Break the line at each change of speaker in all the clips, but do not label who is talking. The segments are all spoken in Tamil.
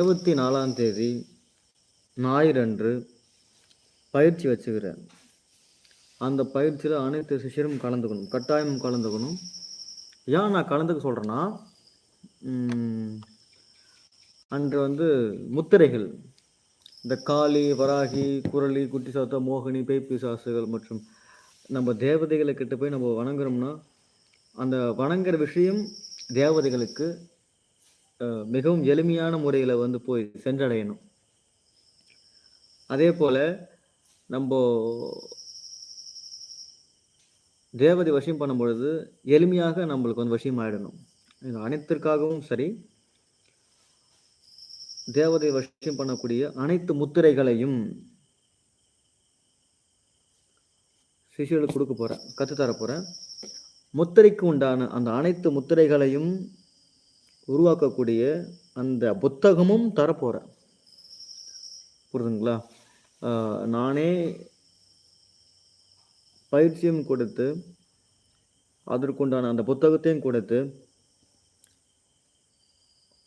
இருபத்தி நாலாம் தேதி ஞாயிறன்று பயிற்சி வச்சுக்கிறேன் அந்த பயிற்சியில் அனைத்து சிஷியரும் கலந்துக்கணும் கட்டாயம் கலந்துக்கணும். ஏன் நான் கலந்துக்க சொல்கிறேன்னா அன்று வந்து முத்திரைகள் இந்த காளி வராகி குரளி குட்டி சாத்தா மோகினி பேப்பி சாசுகள் மற்றும் நம்ம தேவதைகளை கிட்ட போய் நம்ம வணங்குறோம்னா அந்த வணங்குற விஷயம் தேவதைகளுக்கு மிகவும் எளிமையான முறையில் வந்து போய் சென்றடையணும். அதே போல் நம்ம தேவதை வசியம் பண்ணும் பொழுது எளிமையாக நம்மளுக்கு வந்து வசியம் ஆயிடணும் இது அனைத்திற்காகவும் சரி தேவதை வசியம் பண்ணக்கூடிய அனைத்து முத்திரைகளையும் சிஷியர்களுக்கு கொடுக்க போகிறேன் கற்றுத்தர போகிறேன் முத்திரைக்கு உண்டான அந்த அனைத்து முத்திரைகளையும் உருவாக்கக்கூடிய அந்த புத்தகமும் தரப்போகிறேன் புரியுதுங்களா நானே பயிற்சியும் கொடுத்து அதற்குண்டான அந்த புத்தகத்தையும் கொடுத்து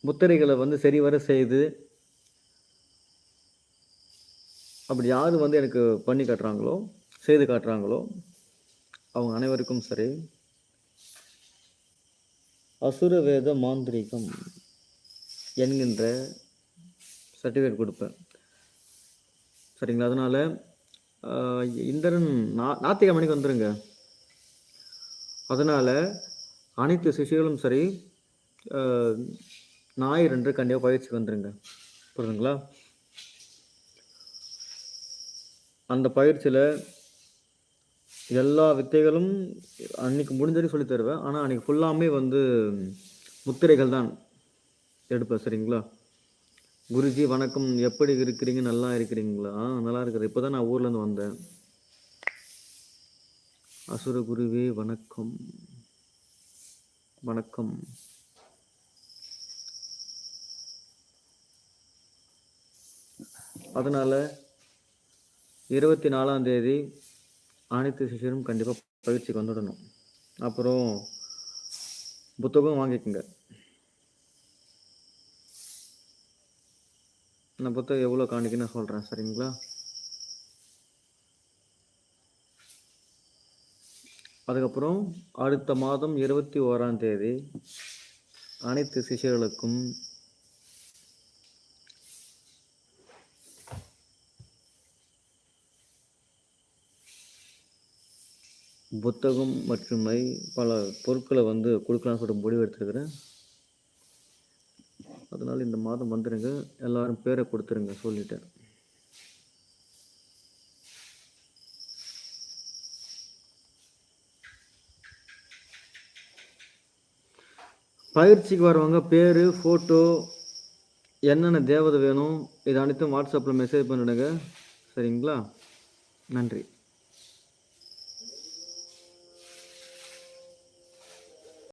முத்திரைகளை வந்து சரிவர செய்து அப்படி யார் வந்து எனக்கு பண்ணி காட்டுறாங்களோ செய்து காட்டுறாங்களோ அவங்க அனைவருக்கும் சரி அசுரவேத மாந்திரிகம் மாந்திரீகம் என்கின்ற சர்டிஃபிகேட் கொடுப்பேன். சரிங்களா? அதனால் இந்திரன் நா நாத்திக மணிக்கு வந்துடுங்க அதனால் அனைத்து சிசுகளும் சரி ஞாயிறு என்று கண்டிப்பாக பயிற்சிக்கு வந்துடுங்க புரியுதுங்களா? அந்த பயிற்சியில் எல்லா வித்தைகளும் அன்னைக்கு முடிஞ்சதையும் சொல்லி தருவேன். ஆனால் அன்னைக்கு ஃபுல்லாமே வந்து முத்திரைகள் தான் எடுப்பேன் சரிங்களா? குருஜி வணக்கம். எப்படி இருக்கிறீங்க? நல்லா இருக்கிறீங்களா? நல்லா இருக்கிறது இப்போ தான் நான் ஊர்லேருந்து வந்தேன். அசுர குருவே வணக்கம். வணக்கம். அதனால் இருபத்தி நாலாம் தேதி அனைத்து சிஷியரும் கண்டிப்பாக பயிற்சிக்கு வந்துடணும். அப்புறம் புத்தகம் வாங்கிக்கோங்க. நான் புத்தகம் எவ்வளோ காணிக்குன்னு சொல்கிறேன் சரிங்களா? அதுக்கப்புறம் அடுத்த மாதம் இருபத்தி ஓராம் தேதி அனைத்து சிஷியர்களுக்கும் புத்தகம் மற்றும் மை பல பொருட்களை வந்து கொடுக்கலாம்னு சொல்லிட்டு முடிவு எடுத்துருக்கிறேன். அதனால் இந்த மாதம் வந்துடுங்க எல்லாரும் பேரை கொடுத்துருங்க சொல்லிட்டேன் பயிற்சிக்கு வரவங்க பேர் ஃபோட்டோ என்னென்ன தேவதை வேணும் இது அனைத்தும் வாட்ஸ்அப்பில் மெசேஜ் பண்ணிவிடுங்க சரிங்களா? நன்றி.